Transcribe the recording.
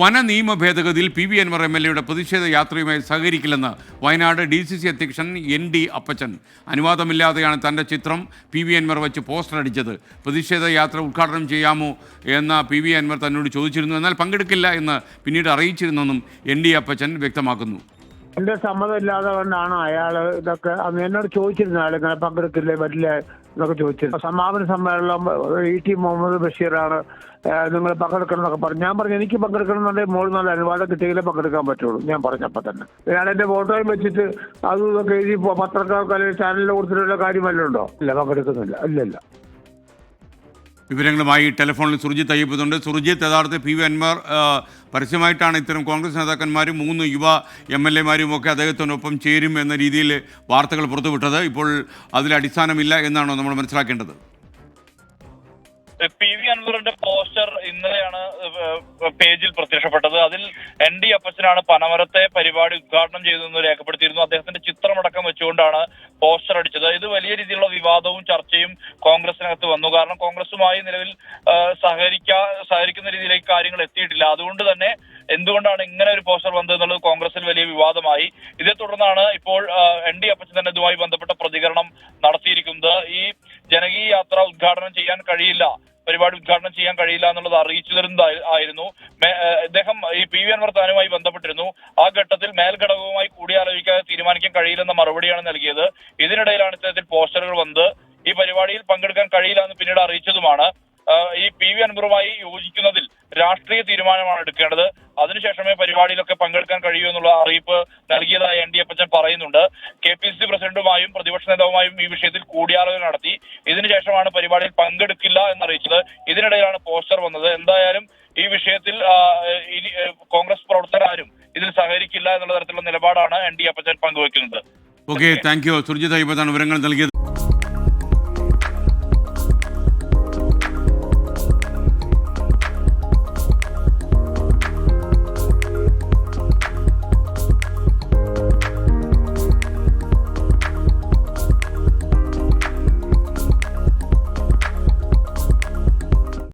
വന നിയമ ഭേദഗതിയിൽ P V Anvar M L എയുടെ പ്രതിഷേധ യാത്രയുമായി സഹകരിക്കില്ലെന്ന് വയനാട് ഡി സി സി അധ്യക്ഷൻ എൻ ഡി അപ്പച്ചൻ. അനുവാദമില്ലാതെയാണ് തന്റെ ചിത്രം പി വി അൻവർ വെച്ച് പോസ്റ്റർ അടിച്ചത്. പ്രതിഷേധ യാത്ര ഉദ്ഘാടനം ചെയ്യാമോ എന്ന പി വി അൻവർ തന്നോട് ചോദിച്ചിരുന്നു. എന്നാൽ പങ്കെടുക്കില്ല എന്ന് പിന്നീട് അറിയിച്ചിരുന്നെന്നും എൻ ഡി അപ്പച്ചൻ വ്യക്തമാക്കുന്നു. എന്റെ സമ്മതം ഇല്ലാതെ കൊണ്ടാണ് അയാൾ ഇതൊക്കെ അന്ന് എന്നോട് ചോദിച്ചിരുന്നു അയാൾ ഇങ്ങനെ പങ്കെടുക്കില്ലേ വരില്ല എന്നൊക്കെ ചോദിച്ചിരുന്നു. സമാപന സമ്മേളനം ഇ ടി മുഹമ്മദ് ബഷീറാണ് നിങ്ങൾ പങ്കെടുക്കണം എന്നൊക്കെ പറഞ്ഞു. ഞാൻ പറഞ്ഞു എനിക്ക് പങ്കെടുക്കണം എന്നുണ്ടെങ്കിൽ മോൾ നല്ല അനുവാദം കിട്ടിയെങ്കിലേ പങ്കെടുക്കാൻ പറ്റുള്ളൂ ഞാൻ പറഞ്ഞപ്പോൾ തന്നെ. ഞാൻ എന്റെ ഫോട്ടോയും വെച്ചിട്ട് അതും ഇതൊക്കെ എഴുതി പത്രക്കാർക്ക് അല്ലെങ്കിൽ ചാനലിൽ കൊടുത്തിട്ടുള്ള കാര്യമല്ലോ ഉണ്ടോ? ഇല്ല പങ്കെടുക്കുന്നില്ല. ഇല്ലല്ല വിവരങ്ങളുമായി ടെലിഫോണിൽ സുർജിത്ത് അയ്യപ്പതുണ്ട് സുർജിത്ത് യഥാർത്ഥത്തിൽ പി വി അൻമാർ പരസ്യമായിട്ടാണ് ഇത്തരം കോൺഗ്രസ് നേതാക്കന്മാരും മൂന്ന് യുവ എം എൽ എമാരും ഒക്കെ അദ്ദേഹത്തിനൊപ്പം ചേരും എന്ന രീതിയിൽ വാർത്തകൾ പുറത്തുവിട്ടത്. ഇപ്പോൾ അതിൽ അടിസ്ഥാനമില്ല എന്നാണോ നമ്മൾ മനസ്സിലാക്കേണ്ടത്? പി വി അൻവറിന്റെ പോസ്റ്റർ ഇന്നലെയാണ് പേജിൽ പ്രത്യക്ഷപ്പെട്ടത്. അതിൽ എൻ ഡി അപ്പച്ചനാണ് പനമരത്തെ പരിപാടി ഉദ്ഘാടനം ചെയ്തതെന്ന് രേഖപ്പെടുത്തിയിരുന്നു. അദ്ദേഹത്തിന്റെ ചിത്രമടക്കം വെച്ചുകൊണ്ടാണ് പോസ്റ്റർ അടിച്ചത്. ഇത് വലിയ രീതിയിലുള്ള വിവാദവും ചർച്ചയും കോൺഗ്രസിനകത്ത് വന്നു. കാരണം കോൺഗ്രസുമായി നിലവിൽ സഹകരിക്കാ സഹകരിക്കുന്ന രീതിയിലേക്ക് കാര്യങ്ങൾ എത്തിയിട്ടില്ല. അതുകൊണ്ട് തന്നെ എന്തുകൊണ്ടാണ് ഇങ്ങനെ ഒരു പോസ്റ്റർ വന്നത് എന്നുള്ളത് കോൺഗ്രസിൽ വലിയ വിവാദമായി. ഇതേ തുടർന്നാണ് ഇപ്പോൾ എൻ ഡി അപ്പച്ചൻ തന്നെ ഇതുമായി ബന്ധപ്പെട്ട പ്രതികരണം നടത്തിയിരിക്കുന്നത്. ഈ ജനകീയ യാത്ര ഉദ്ഘാടനം ചെയ്യാൻ കഴിയില്ല. പരിപാടി ഉദ്ഘാടനം ചെയ്യാൻ കഴിയില്ല എന്നുള്ളത് അറിയിച്ചു തരുന്നതായി- ആയിരുന്നു. മേ- ഏഹ് ഇദ്ദേഹം ഈ പി വി അൻവർ താനുമായി ബന്ധപ്പെട്ടിരുന്നു. ആ ഘട്ടത്തിൽ മേൽഘടകവുമായി കൂടിയാലോചിക്കാതെ തീരുമാനിക്കാൻ കഴിയില്ലെന്ന മറുപടിയാണ് നൽകിയത്. ഇതിനിടയിലാണ് ഇത്തരത്തിൽ പോസ്റ്ററുകൾ വന്നത്. ഈ പരിപാടിയിൽ പങ്കെടുക്കാൻ കഴിയില്ല എന്ന് പിന്നീട് അറിയിച്ചതുമാണ്. ഈ പി വി അൻവറുമായി യോജിക്കുന്നതിൽ രാഷ്ട്രീയ തീരുമാനമാണ് എടുക്കേണ്ടത്. അതിനുശേഷമേ പരിപാടിയിലൊക്കെ പങ്കെടുക്കാൻ കഴിയൂ എന്നുള്ള അറിയിപ്പ് നൽകിയതായി എൻ ഡി അപ്പച്ചൻ പറയുന്നുണ്ട്. കെ പി സി പ്രസിഡന്റുമായും പ്രതിപക്ഷ നേതാവുമായും ഈ വിഷയത്തിൽ കൂടിയാലോചന നടത്തി. ഇതിനുശേഷമാണ് പരിപാടിയിൽ പങ്കെടുക്കില്ല എന്നറിയിച്ചത്. ഇതിനിടയിലാണ് പോസ്റ്റർ വന്നത്. എന്തായാലും ഈ വിഷയത്തിൽ ഇനി കോൺഗ്രസ് പ്രവർത്തകരാരും ഇതിൽ സഹകരിക്കില്ല എന്നുള്ള തരത്തിലുള്ള നിലപാടാണ് എൻ ഡി അപ്പച്ചൻ പങ്കുവെക്കുന്നത്. ഓക്കെ താങ്ക് യു സുർജിത് വിവരങ്ങൾ നൽകിയത്.